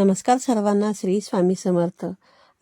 नमस्कार सर्वांना श्री स्वामी समर्थ.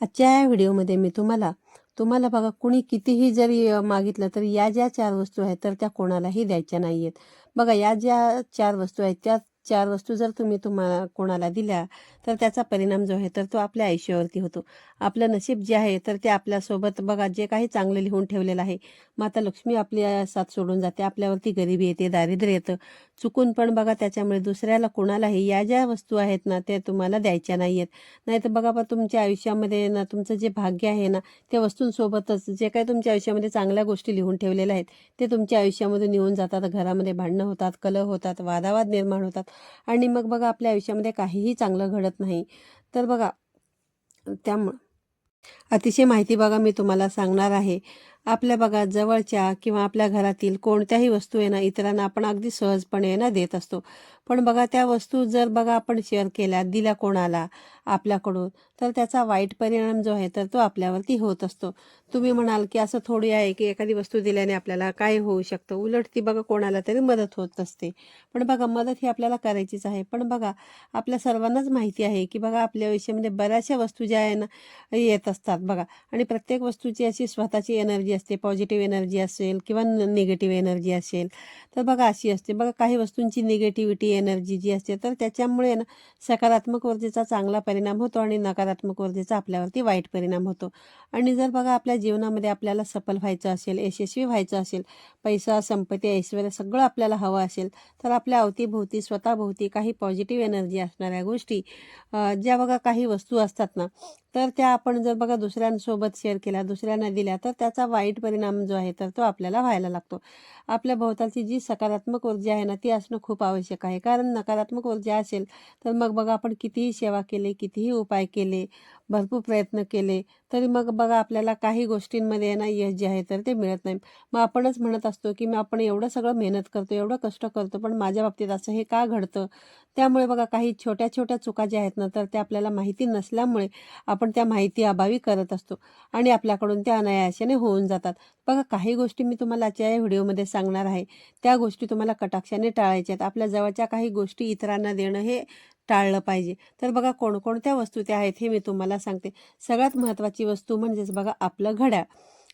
आजच्या या व्हिडिओमध्ये मी तुम्हाला तुम्हाला बघा कुणी कितीही जरी मागितलं तरी या ज्या चार वस्तू आहेत तर त्या कोणालाही द्यायच्या नाही आहेत बघा या ज्या चार वस्तू आहेत त्या चार वस्तू जर तुम्ही तुम्हाला कोणाला दिल्या तर त्याचा परिणाम जो आहे तर तो आपल्या आयुष्यावरती होतो. आपलं नशीब जे आहे तर ते आपल्यासोबत बघा जे काही चांगलं लिहून ठेवलेलं आहे. माता लक्ष्मी आपल्या साथ सोडून जाते आपल्यावरती गरिबी येते दारिद्र्य येतं. चुकून पण बघा त्याच्यामुळे दुसऱ्याला कोणालाही या ज्या वस्तू आहेत ना त्या तुम्हाला द्यायच्या नाही आहेत नाही तर बघा बा तुमच्या आयुष्यामध्ये ना तुमचं जे भाग्य आहे ना त्या वस्तूंसोबतच जे काही तुमच्या आयुष्यामध्ये चांगल्या गोष्टी लिहून ठेवलेल्या आहेत ते तुमच्या आयुष्यामधून निघून जातात. घरामध्ये भांडणं होतात कलह होतात वादावाद निर्माण होतात. आणि मग बघा आपल्या आयुष्यामध्ये काहीही चांगलं घडत नाही. तर बघा त्यामुळं अतिशय माहिती बघा मी तुम्हाला सांगणार आहे. आपल्या बघा जवळच्या किंवा आपल्या घरातील कोणत्याही वस्तू आहे ना इतरांना आपण अगदी सहजपणे ना देत असतो. पण बघा त्या वस्तू जर बघा आपण शेअर केल्या दिल्या कोणाला आपल्याकडून तर त्याचा वाईट परिणाम जो आहे तर तो आपल्यावरती होत असतो. तुम्ही म्हणाल की असं थोडी आहे की एखादी वस्तू दिल्याने आपल्याला काय होऊ शकतं? उलट ती बघा कोणाला तरी मदत होत असते. पण बघा मदत ही आपल्याला करायचीच आहे. पण बघा आपल्या सर्वांनाच माहिती आहे की बघा आपल्या आयुष्यामध्ये बऱ्याचशा वस्तू ज्या आहे ना येत असतात बघा. आणि प्रत्येक वस्तूची अशी स्वतःची एनर्जी असते पॉझिटिव्ह एनर्जी असेल किंवा निगेटिव्ह एनर्जी असेल तर बघा अशी असते. बघा काही वस्तूंची निगेटिव्हिटी एनर्जी जी असते तर त्याच्यामुळे ना सकारात्मक ऊर्जेचा चांगला परिणाम होतो आणि नकारात्मक ऊर्जेचा आपल्यावरती वाईट परिणाम होतो. आणि जर बघा आपल्या जीवनामध्ये आपल्याला सफल व्हायचं असेल यशस्वी व्हायचं असेल पैसा संपत्ती ऐश्वर सगळं आपल्याला हवं असेल तर आपल्या अवतीभोवती स्वतःभोवती काही पॉझिटिव्ह एनर्जी असणाऱ्या गोष्टी ज्या बघा काही वस्तू असतात ना तर त्या आपण जर बघा दुसऱ्यांसोबत शेअर केल्या दुसऱ्यांना दिल्या तर त्याचा वाईट परिणाम जो आहे तर तो आपल्याला व्हायला लागतो. आपल्या भोवतालची जी सकारात्मक ऊर्जा आहे ना ती असणं खूप आवश्यक आहे. कारण नकारात्मक ऊर्जा असेल तर मग बघा आपण कितीही सेवा केले कितीही उपाय केले भरपूर प्रयत्न केले. तरी मग बघा आपल्याला काही गोष्टींमध्ये ना यश जे आहे तर ते मिळत नाही. मग आपणच म्हणत असतो की मी आपण एवढं सगळं मेहनत करतो एवढं कष्ट करतो पण माझ्या बाबतीत असं हे का घडतं? त्यामुळे बघा काही छोट्या छोट्या चुका ज्या आहेत ना तर त्या आपल्याला माहिती नसल्यामुळे आपण त्या माहिती अभावी करत असतो आणि आपल्याकडून त्या अनायाशाने होऊन जातात. बघा काही गोष्टी मी तुम्हाला आजच्या या व्हिडिओमध्ये सांगणार आहे. त्या गोष्टी तुम्हाला कटाक्षाने टाळायच्या आहेत. आपल्या जवळच्या काही गोष्टी इतरांना देणं हे टाळलं पाहिजे. तर बघा कोणकोणत्या वस्तू त्या आहेत हे मी तुम्हाला सांगते. सगळ्यात महत्त्वाची वस्तू म्हणजेच बघा आपलं घड्याळ.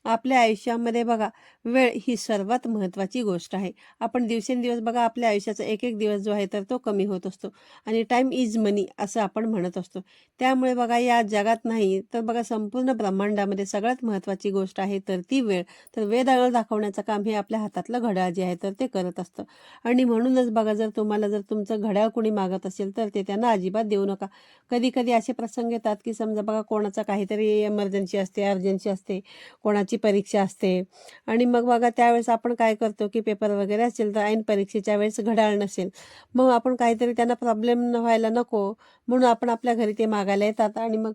आपल्या आयुष्यामध्ये बघा वेळ ही सर्वात महत्त्वाची गोष्ट आहे. आपण दिवसेंदिवस बघा आपल्या आयुष्याचा एक एक दिवस जो आहे तर तो कमी होत असतो. आणि टाईम इज मनी असं आपण म्हणत असतो. त्यामुळे बघा या जगात नाही तर बघा संपूर्ण ब्रह्मांडामध्ये सगळ्यात महत्त्वाची गोष्ट आहे तर ती वेळ. तर वेळ दाखवण्याचं काम हे आपल्या हातातलं घड्याळ जे आहे तर ते करत असतं. आणि म्हणूनच बघा जर तुम्हाला जर तुमचं घड्याळ कोणी मागत असेल तर ते त्यांना अजिबात देऊ नका. कधी कधी असे प्रसंग येतात की समजा बघा कोणाचा काहीतरी एमर्जन्सी असते अर्जन्सी असते. कोणाची परीक्षा असते. आणि मग बघा त्यावेळेस आपण काय करतो की पेपर वगैरे असेल तर ऐन परीक्षेच्या वेळेस घड्याळ नसेल. मग आपण काहीतरी त्यांना प्रॉब्लेम न व्हायला नको म्हणून आपण आपल्या घरी ते मागायला येतात आणि मग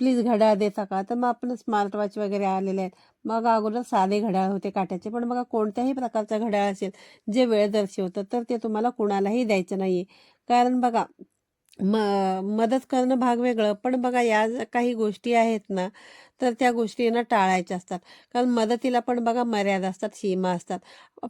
प्लीज घड्याळ देता का? तर मग आपण स्मार्ट वॉच वगैरे आलेले आहेत. मग अगोदर साधे घड्याळ होते काट्याचे पण बघा कोणत्याही प्रकारचा घड्याळ असेल जे वेळ दर्शवतं तर ते तुम्हाला कुणालाही द्यायचं नाही कारण बघा म मदत करणं भाग वेगळं पण बघा या ज्या काही गोष्टी आहेत ना तर त्या गोष्टी यांना टाळायच्या असतात. कारण मदतीला पण बघा मर्यादा असतात सीमा असतात.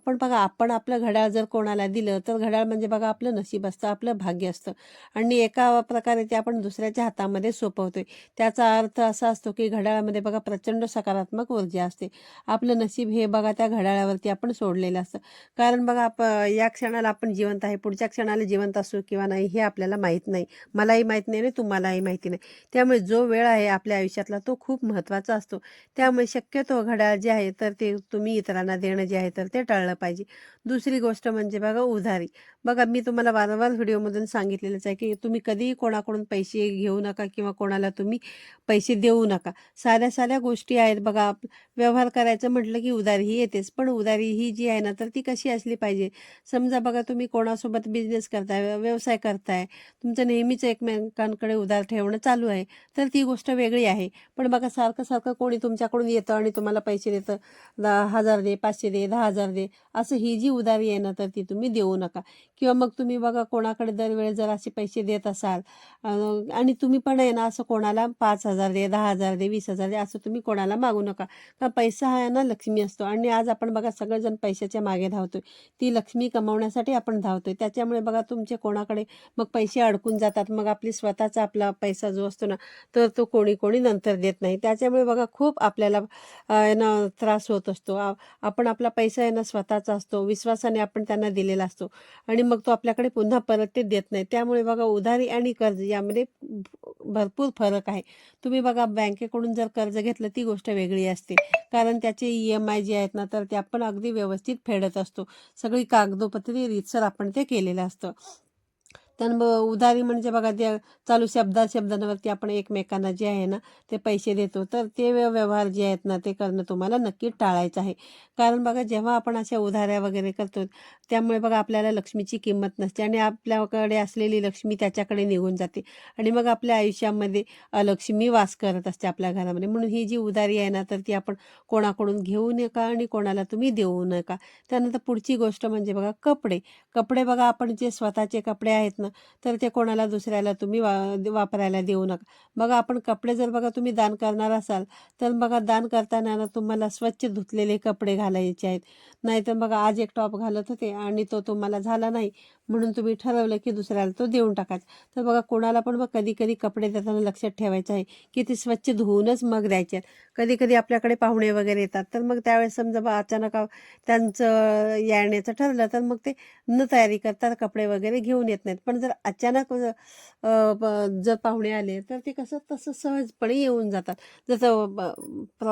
पण बघा आपण आपलं घड्याळ जर कोणाला दिलं तर घड्याळ म्हणजे बघा आपलं नशीब असतं आपलं भाग्य असतं. आणि एका प्रकारे ते आपण दुसऱ्याच्या हातामध्ये सोपवतोय. त्याचा अर्थ असा असतो की घड्याळामध्ये बघा प्रचंड सकारात्मक ऊर्जा असते. आपलं नशीब हे बघा त्या घड्याळावरती आपण सोडलेलं असतं. कारण बघा आप या क्षणाला आपण जिवंत आहे पुढच्या क्षणाला जिवंत असू किंवा नाही हे आपल्याला माहीत नाही. मलाही माहीत नाही आणि तुम्हालाही माहिती नाही. त्यामुळे जो वेळ आहे आपल्या आयुष्यातला तो खूप महत्त्वाचा असतो. त्यामुळे शक्यतो घड्याळ जे आहे तर ते तुम्ही इतरांना देणं जे आहे तर ते टाळलं पाहिजे. दुसरी गोष्ट म्हणजे बघा उधारी. बघा मी तुम्हाला वारंवार व्हिडिओमधून सांगितलेलंच आहे की तुम्ही कधीही कोणाकडून पैसे घेऊ नका किंवा कोणाला तुम्ही पैसे देऊ नका. साध्या साध्या गोष्टी आहेत. बघा व्यवहार करायचं म्हटलं की उधारी ही येतेच. पण उधारी ही जी आहे ना तर ती कशी असली पाहिजे? समजा बघा तुम्ही कोणासोबत बिझनेस करताय व्यवसाय करताय. तुमचं नेहमीच एकमेकांकडे उधार ठेवणं चालू आहे. तर ती गोष्ट वेगळी आहे. पण बघा सारखं सारखं सारखं कोणी तुमच्याकडून येतं आणि तुम्हाला पैसे देतं. दहा हजार दे पाचशे दे दहा हजार दे. असं ही जी उधारी आहे ना तर ती तुम्ही देऊ नका. किंवा मग तुम्ही बघा कोणाकडे दरवेळेस जर असे पैसे देत असाल आणि तुम्ही पण आहे ना असं कोणाला पाच हजार दे दहा हजार दे वीस हजार दे असं तुम्ही कोणाला मागू नका. का पैसा हा आहे ना लक्ष्मी असतो. आणि आज आपण बघा सगळेजण पैशाच्या मागे धावतोय. ती लक्ष्मी कमावण्यासाठी आपण धावतोय. त्याच्यामुळे बघा तुमचे कोणाकडे मग पैसे अडकून जातात. मग आपली स्वतःचा आपला पैसा जो असतो ना तर तो कोणी कोणी नंतर देत नाही. त्या त्याच्यामुळे बघा खूप आपल्याला ना त्रास होत असतो. आपण आपला पैसा यांना स्वतःचा असतो विश्वासाने आपण त्यांना दिलेला असतो आणि मग तो आपल्याकडे पुन्हा परत ते देत नाही. त्यामुळे बघा उधारी आणि कर्ज यामध्ये भरपूर फरक आहे. तुम्ही बघा बँकेकडून जर कर्ज घेतलं ती गोष्ट वेगळी असते. कारण त्याचे ई एम आय जे आहेत ना तर ते आपण अगदी व्यवस्थित फेडत असतो. सगळी कागदोपत्री रीतसर आपण ते केलेलं असतं. त्यामुळं उधारी म्हणजे बघा ते चालू शब्दा शब्दांवरती आपण एकमेकांना जे आहे ना ते पैसे देतो. तर ते व्यवहार जे आहेत ना ते करणं तुम्हाला नक्की टाळायचं आहे. कारण बघा जेव्हा आपण अशा उधाऱ्या वगैरे करतो त्यामुळे बघा आपल्याला लक्ष्मीची किंमत नसते आणि आपल्याकडे असलेली लक्ष्मी त्याच्याकडे निघून जाते. आणि मग आपल्या आयुष्यामध्ये लक्ष्मी वास करत असते आपल्या घरामध्ये. म्हणून ही जी उधारी आहे ना तर ती आपण कोणाकडून घेऊ नका आणि कोणाला तुम्ही देऊ नका. त्यानंतर पुढची गोष्ट म्हणजे बघा कपडे. कपडे बघा आपण जे स्वतःचे कपडे आहेत ना तर ते कोणाला दुसऱ्याला तुम्ही वा वापरायला देऊ नका. बघा आपण कपडे जर बघा तुम्ही दान करणार असाल तर बघा दान करताना ना तुम्हाला स्वच्छ धुतलेले कपडे घालायचे आहेत. नाहीतर बघा आज एक टॉप घालत होते आणि तो तुम्हाला झाला नाही म्हणून तुम्ही ठरवलं की दुसऱ्याला तो देऊन टाकायचा. तर बघा कोणाला पण मग कधी कधी कपडे देताना लक्षात ठेवायचं आहे की ते स्वच्छ धुवूनच मग द्यायचे आहेत. कधी कधी आपल्याकडे पाहुणे वगैरे येतात तर मग त्यावेळेस समजा बा अचानक आ- त्यांचं येण्याचं ठरलं तर मग ते न तयारी करतात कपडे वगैरे घेऊन येत नाहीत. पण पण जर अचानक जर पाहुणे आले तर ते कसं तसं सहजपणे येऊन जातात. जसं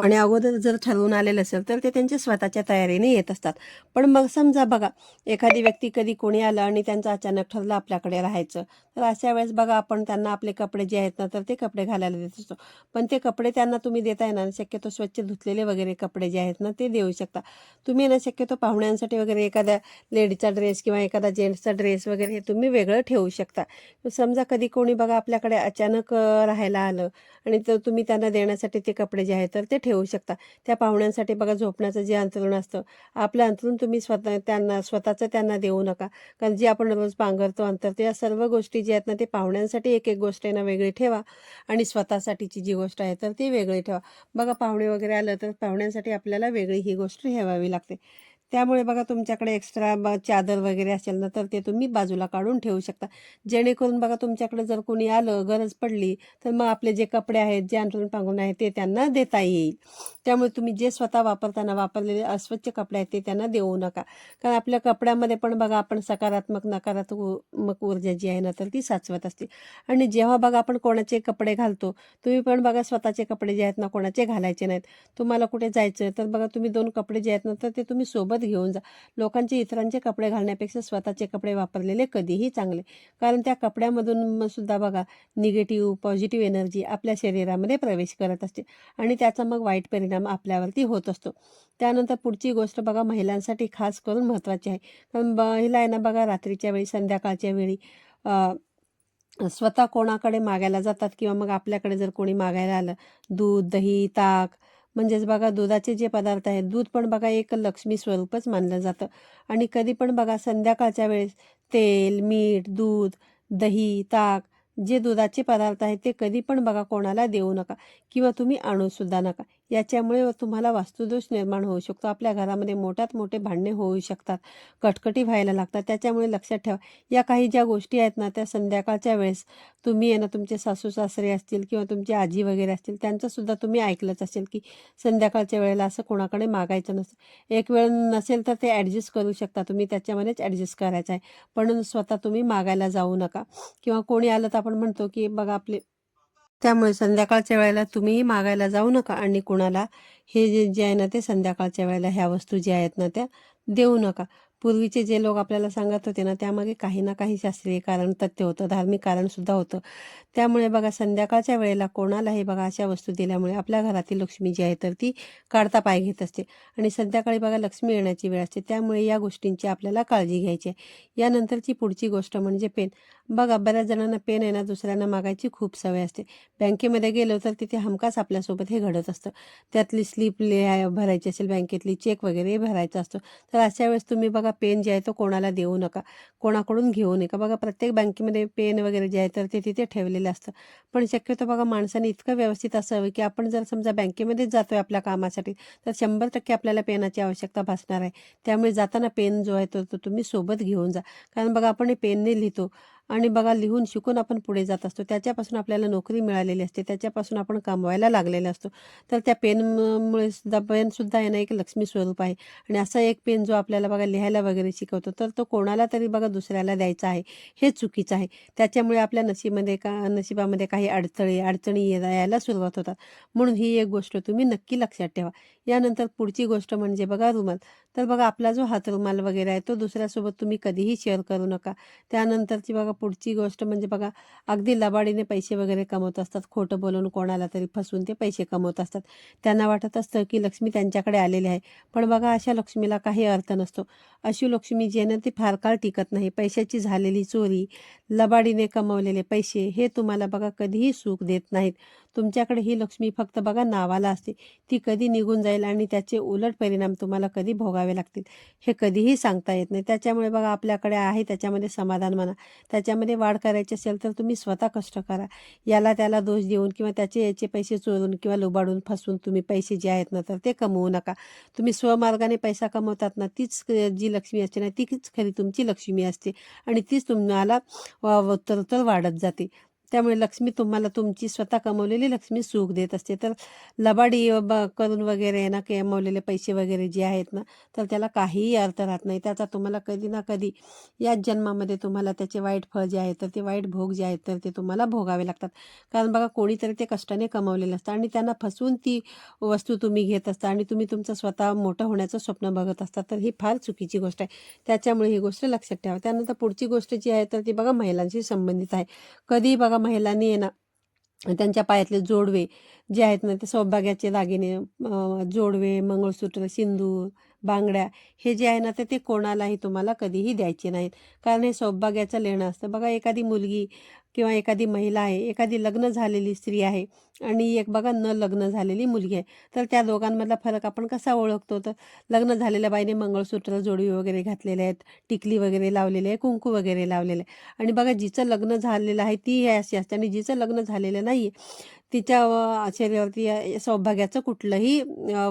आणि अगोदर जर ठरवून आलेलं असेल तर ते त्यांच्या स्वतःच्या तयारीने येत असतात. पण मग समजा बघा एखादी व्यक्ती कधी कोणी आलं आणि त्यांचं अचानक ठरलं आपल्याकडे राहायचं तर अशा वेळेस बघा आपण त्यांना आपले कपडे जे आहेत ना तर ते कपडे घालायला देत असतो. पण ते कपडे त्यांना तुम्ही देताय ना शक्यतो स्वच्छ धुतलेले वगैरे कपडे जे आहेत ना ते देऊ शकता. तुम्ही ना शक्यतो पाहुण्यांसाठी वगैरे एखाद्या लेडीचा ड्रेस किंवा एखादा जेंट्सचा ड्रेस वगैरे हे तुम्ही वेगळं ठेवू शकता. समजा कधी कोणी बघा आपल्याकडे अचानक राहायला आलं आणि तर तुम्ही त्यांना देण्यासाठी ते कपडे जे आहेत तर ते ठेवू शकता. त्या पाहुण्यांसाठी बघा झोपण्याचं जे अंतरुण असतं आपलं अंतरुण तुम्ही स्वतः त्यांना स्वतःचं त्यांना देऊ नका. कारण जे आपण रोज पांघरतो अंतर या सर्व गोष्टी ज्या आहेत ना ते पाहुण्यांसाठी एक एक गोष्ट आहे ना वेगळी ठेवा. आणि स्वतःसाठीची जी गोष्ट आहे तर ती वेगळी ठेवा. बघा पाहुणे वगैरे आलं तर पाहुण्यांसाठी आपल्याला वेगळी ही गोष्ट ठेवावी लागते. त्यामुळे बघा तुमच्याकडे एक्स्ट्रा ब चादर वगैरे असेल ना तर ते तुम्ही बाजूला काढून ठेवू शकता. जेणेकरून बघा तुमच्याकडे जर कोणी आलं गरज पडली तर मग आपले जे कपडे आहेत जे अंतरून पांघरून आहेत ते त्यांना देता येईल. त्यामुळे तुम्ही जे स्वतः वापरताना वापरलेले अस्वच्छ कपडे आहेत ते त्यांना देऊ नका. कारण आपल्या कपड्यामध्ये पण बघा आपण सकारात्मक नकारात्मक ऊर्जा जी आहे ना तर ती साचवत असते. आणि जेव्हा बघा आपण कोणाचे कपडे घालतो तुम्ही पण बघा स्वतःचे कपडे जे आहेत ना कोणाचे घालायचे नाहीत. तुम्हाला कुठे जायचं तर बघा तुम्ही दोन कपडे जे आहेत ना तर ते तुम्ही सोबत घेऊन जा. लोकांचे इतरांचे कपडे घालण्यापेक्षा स्वतःचे कपडे वापरलेले कधीही चांगले. कारण त्या कपड्यामधून सुद्धा बघा निगेटिव्ह पॉझिटिव्ह एनर्जी आपल्या शरीरामध्ये प्रवेश करत असते. आणि त्याचा मग वाईट परिणाम आपल्यावरती होत असतो. त्यानंतर पुढची गोष्ट बघा महिलांसाठी खास करून महत्त्वाची आहे. कारण महिला आहे ना बघा रात्रीच्या वेळी संध्याकाळच्या वेळी स्वतः कोणाकडे मागायला जातात किंवा मग आपल्याकडे जर कोणी मागायला आलं दूध दही ताक म्हणजेच बघा दुधाचे जे पदार्थ आहेत दूध पण बघा एक लक्ष्मी स्वरूपच मानलं जातं. आणि कधी पण बघा संध्याकाळच्या वेळेस तेल मीठ दूध दही ताक जे दुधाचे पदार्थ आहेत ते कधी पण बघा कोणाला देऊ नका किंवा तुम्ही आणू सुद्धा नका. याच्यामुळे तुम्हाला वास्तुदोष निर्माण होऊ शकतो. आपल्या घरामध्ये मोठ्यात मोठे भांडणे होऊ शकतात. कटकटी व्हायला लागतात. त्याच्यामुळे लक्षात ठेवा या काही ज्या गोष्टी आहेत ना त्या संध्याकाळच्या वेळेस तुम्ही आहे ना तुमचे सासू सासरे असतील किंवा तुमची आजी वगैरे असतील त्यांचंसुद्धा तुम्ही ऐकलंच असेल की संध्याकाळच्या वेळेला असं कोणाकडे मागायचं नसतं. एक वेळ नसेल तर ते ॲडजस्ट करू शकता. तुम्ही त्याच्यामध्येच ॲडजस्ट करायचं आहे. पण स्वतः तुम्ही मागायला जाऊ नका. किंवा कोणी आलं तर आपण म्हणतो की बघा आपले त्यामुळे संध्याकाळच्या वेळेला तुम्हीही मागायला जाऊ नका आणि कुणाला हे जे जे आहे ना ते संध्याकाळच्या वेळेला ह्या वस्तू ज्या आहेत ना त्या देऊ नका. पूर्वीचे जे लोक आपल्याला सांगत होते ना त्यामागे काही ना काही शास्त्रीय कारण तथ्य होतं धार्मिक कारणसुद्धा होतं. त्यामुळे बघा संध्याकाळच्या वेळेला कोणालाही बघा अशा वस्तू दिल्यामुळे आपल्या घरातील लक्ष्मी जी आहे तर ती काढता पाय घेत असते. आणि संध्याकाळी बघा लक्ष्मी येण्याची वेळ असते. त्यामुळे या गोष्टींची आपल्याला काळजी घ्यायची आहे. यानंतरची पुढची गोष्ट म्हणजे पेन. बघा बऱ्याच जणांना पेन आहे ना दुसऱ्यांना मागायची खूप सवय असते. बँकेमध्ये गेलो तर तिथे हमखास आपल्यासोबत हे घडत असतं. त्यातली स्लिप लिहाय भरायची असेल बँकेतली चेक वगैरे भरायचं असतो. तर अशा वेळेस तुम्ही बघा पेन जे आहे तो कोणाला देऊ नका. कोणाकडून घेऊ नका. बघा प्रत्येक बँकेमध्ये पेन वगैरे जे आहे तर ते तिथे ठेवलेलं असतं. पण शक्यतो बघा माणसाने इतकं व्यवस्थित असावं की आपण जर समजा बँकेमध्येच जातोय आपल्या कामासाठी तर शंभर टक्के आपल्याला पेनाची आवश्यकता भासणार आहे. त्यामुळे जाताना पेन जो आहे तो तो तुम्ही सोबत घेऊन जा. कारण बघा आपण हे पेनने लिहितो. आणि बघा लिहून शिकून आपण पुढे जात असतो. त्याच्यापासून आपल्याला नोकरी मिळालेली असते. त्याच्यापासून आपण कमवायला लागलेलं असतो. तर त्या पेनमुळे सुद्धा पेनसुद्धा आहे एक लक्ष्मी स्वरूप आहे. आणि असा एक पेन जो आपल्याला बघा लिहायला वगैरे शिकवतो. तर तो कोणाला तरी बघा दुसऱ्याला द्यायचा आहे. हे चुकीचं आहे. त्याच्यामुळे आपल्या नशिबामध्ये का नशिबामध्ये काही अडथळे अडचणी ये- यायला सुरुवात होतात. म्हणून ही एक गोष्ट तुम्ही नक्की लक्षात ठेवा. यानंतर पुढची गोष्ट म्हणजे बघा रुमाल. तर बघा आपला जो हात रुमाल वगैरे आहे तो दुसऱ्यासोबत तुम्ही कधीही शेअर करू नका. त्यानंतरची बघा पुढची गोष्ट म्हणजे बघा अगदी लबाडीने पैसे वगैरे कमवत असतात. खोटं बोलून कोणाला तरी फसवून ते पैसे कमवत असतात. त्यांना वाटत असतं की लक्ष्मी त्यांच्याकडे आलेली आहे. पण बघा अशा लक्ष्मीला काही अर्थ नसतो. अशी लक्ष्मी जी आहे ना ती फार काळ टिकत नाही. पैशाची झालेली चोरी लबाडीने कमवलेले पैसे हे तुम्हाला बघा कधीही सुख देत नाहीत. तुमच्याकडे ही लक्ष्मी फक्त बघा नावाला असते. ती कधी निघून जाईल आणि त्याचे उलट परिणाम तुम्हाला कधी भोगावे लागतील हे कधीही सांगता येत नाही. त्याच्यामुळे बघा आपल्याकडे आहे त्याच्यामध्ये समाधान म्हणा. त्याच्यामध्ये वाढ करायची असेल तर तुम्ही स्वतः कष्ट करा. याला त्याला दोष देऊन किंवा त्याचे याचे पैसे चोरून किंवा लुबाडून फसवून तुम्ही पैसे जे आहेत ना तर ते कमवू नका. तुम्ही स्वमार्गाने पैसा कमवतात ना तीच जी लक्ष्मी असते ना तीच खरी तुमची लक्ष्मी असते आणि तीच तुम्हाला वा- उत्तरोत्तर वाढत जाते. त्यामुळे लक्ष्मी तुम्हाला तुमची स्वतः कमवलेली लक्ष्मी सुख देत असते. तर लबाडी करून वगैरे ना कमवलेले पैसे वगैरे जे आहेत ना तर त्याला काहीही अर्थ राहत नाही. त्याचा तुम्हाला कधी ना कधी याच जन्मामध्ये तुम्हाला त्याचे वाईट फळ जे आहे तर ते वाईट भोग जे आहेत तर ते तुम्हाला भोगावे लागतात. कारण बघा कोणीतरी ते कष्टाने कमवलेलं असतं आणि त्यांना फसवून ती वस्तू तुम्ही घेत असता आणि तुम्ही तुमचं स्वतः मोठं होण्याचं स्वप्न बघत असता तर ही फार चुकीची गोष्ट आहे. त्याच्यामुळे ही गोष्ट लक्षात ठेवा. त्यानंतर पुढची गोष्ट जी आहे तर ती बघा महिलांशी संबंधित आहे. कधी बघा महिलांनी आहे ना त्यांच्या पायातले जोडवे जे आहेत ना ते सौभाग्याचे दागिने जोडवे मंगळसूत्र सिंदूर बांगड्या हे जे आहे ना तर ते कोणालाही तुम्हाला कधीही द्यायचे नाहीत. कारण हे सौभाग्याचं लेणं असतं. बघा एखादी मुलगी किंवा एखादी महिला आहे एखादी लग्न झालेली स्त्री आहे आणि एक बघा न लग्न झालेली मुलगी आहे तर त्या दोघांमधला फरक आपण कसा ओळखतो? तर लग्न झालेल्या बाईने मंगळसूत्र जोडवी वगैरे घातलेले आहेत टिकली वगैरे लावलेली आहे कुंकू वगैरे लावलेलं आहे. आणि बघा जिचं लग्न झालेलं आहे ती अशी असते आणि जिचं लग्न झालेलं नाही तिच्या शरीरावरती सौभाग्याचं कुठलंही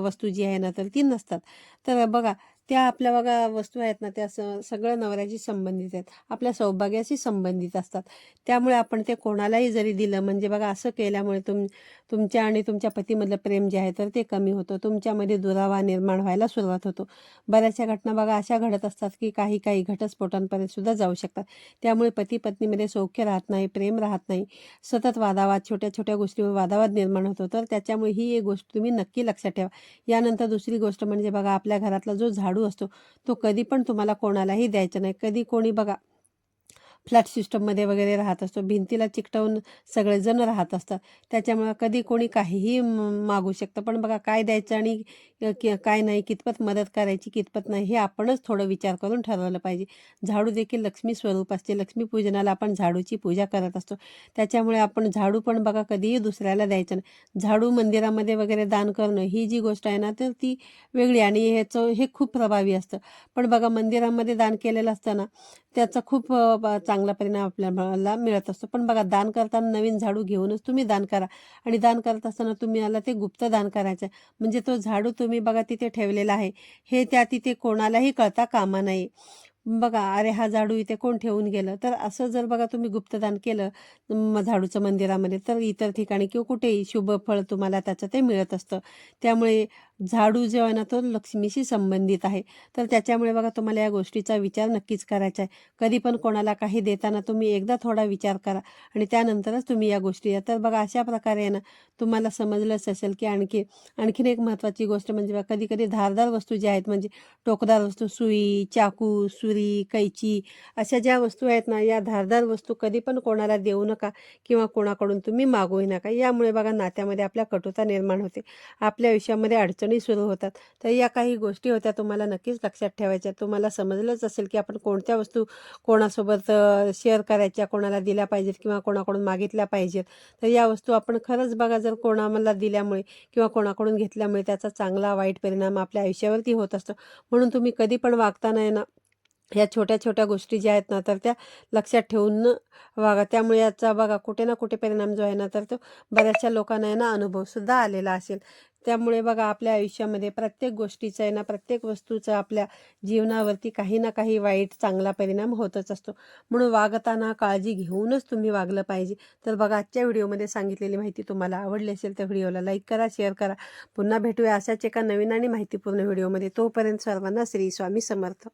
वस्तू जी आहे ना तर ती नसतात. तर बघा त्या आपल्या बघा वस्तू आहेत ना त्या स सगळं नवऱ्याशी संबंधित आहेत. आपल्या सौभाग्याशी संबंधित असतात. त्यामुळे आपण ते कोणालाही जरी दिलं म्हणजे बघा असं केल्यामुळे तुम तुमच्या आणि तुमच्या पतीमधलं प्रेम जे आहे तर ते कमी होतं. तुमच्यामध्ये दुरावा निर्माण व्हायला सुरुवात होतो. बऱ्याचशा घटना बघा अशा घडत असतात की काही काही घटस्फोटांपर्यंत सुद्धा जाऊ शकतात. त्यामुळे पती पत्नीमध्ये सौख्य राहत नाही प्रेम राहत नाही. सतत वादावाद छोट्या छोट्या गोष्टीवर वादावाद निर्माण होतो. तर त्याच्यामुळे ही एक गोष्ट तुम्ही नक्की लक्षात ठेवा. यानंतर दुसरी गोष्ट म्हणजे बघा आपल्या घरातला जो झाडू असतो तो कधी पण तुम्हाला कोणालाही द्यायचा नाही. कधी कोणी बघा फ्लॅट सिस्टममध्ये वगैरे राहत असतो. भिंतीला चिकटवून सगळेजण राहत असतात. त्याच्यामुळं कधी कोणी काहीही म- मागू शकतं. पण बघा काय द्यायचं आणि कि- काय नाही कितपत मदत करायची कितपत नाही हे आपणच थोडं विचार करून ठरवलं पाहिजे. झाडू देखील लक्ष्मी स्वरूप असते. लक्ष्मी पूजनाला आपण झाडूची पूजा करत असतो. त्याच्यामुळे आपण झाडू पण बघा कधीही दुसऱ्याला द्यायचं नाही. झाडू मंदिरामध्ये वगैरे दान करणं ही जी गोष्ट आहे ना तर ती वेगळी आणि ह्याचं हे खूप प्रभावी असतं. पण बघा मंदिरामध्ये दान केलेलं असताना त्याचा खूप चांगला परिणाम आपल्याला मिळत असतो. पण बघा दान करताना नवीन झाडू घेऊनच तुम्ही दान करा. आणि दान करत असताना तुम्ही आला ते गुप्त दान करायचं. आहे. म्हणजे तो झाडू तुम्ही बघा तिथे ठेवलेला आहे. हे त्या तिथे कोणालाही कळता कामा नये बघा अरे हा झाडू इथे कोण ठेवून गेलं? तर असं जर बघा तुम्ही गुप्तदान केलं झाडूचं मंदिरामध्ये तर इतर ठिकाणी किंवा कुठेही शुभ फळ तुम्हाला त्याचं ते मिळत असतं. त्यामुळे झाडू जो आहे ना तो लक्ष्मीशी संबंधित आहे. तर त्याच्यामुळे बघा तुम्हाला या गोष्टीचा विचार नक्कीच करायचा आहे. कधी पण कोणाला काही देताना तुम्ही एकदा थोडा विचार करा आणि त्यानंतरच तुम्ही या गोष्टी या. तर बघा अशा प्रकारे आहे ना तुम्हाला समजलंच असेल की आणखी आणखीन एक महत्त्वाची गोष्ट म्हणजे बघा कधी कधी धारदार वस्तू ज्या आहेत म्हणजे टोकदार वस्तू सुई चाकू सुरी कैची अशा ज्या वस्तू आहेत ना या धारदार वस्तू कधी पण कोणाला देऊ नका किंवा कोणाकडून तुम्ही मागूही नका. यामुळे बघा नात्यामध्ये आपल्या कटुता निर्माण होते. आपल्या आयुष्यामध्ये अडचणी सुरू होतात. तर या काही गोष्टी होत्या तुम्हाला नक्कीच लक्षात ठेवायच्या. तुम्हाला समजलंच असेल की आपण कोणत्या वस्तू कोणासोबत शेअर करायच्या कोणाला दिल्या पाहिजेत किंवा कोणाकडून मागितल्या पाहिजेत. तर या वस्तू आपण खरंच बघा जर कोणाला दिल्यामुळे किंवा कोणाकडून घेतल्यामुळे त्याचा चांगला वाईट परिणाम आपल्या आयुष्यावरती होत असतो. म्हणून तुम्ही कधी पण वागताना ना ह्या छोट्या छोट्या गोष्टी ज्या आहेत ना तर त्या लक्षात ठेवून वागा. त्यामुळे याचा बघा कुठे ना कुठे परिणाम जो आहे ना तर तो बऱ्याचशा लोकांना आहे ना अनुभवसुद्धा आलेला असेल. त्यामुळे बघा आपल्या आयुष्यामध्ये प्रत्येक गोष्टीचा आहे ना प्रत्येक वस्तूचा आपल्या जीवनावरती काही ना काही वाईट चांगला परिणाम होतच असतो. म्हणून वागताना काळजी घेऊनच तुम्ही वागलं पाहिजे. तर बघा आजच्या व्हिडिओमध्ये सांगितलेली माहिती तुम्हाला आवडली असेल तर व्हिडिओला लाईक करा शेअर करा. पुन्हा भेटूया अशाच एका नवीन आणि माहितीपूर्ण व्हिडिओमध्ये. तोपर्यंत सर्वांना श्री स्वामी समर्थ.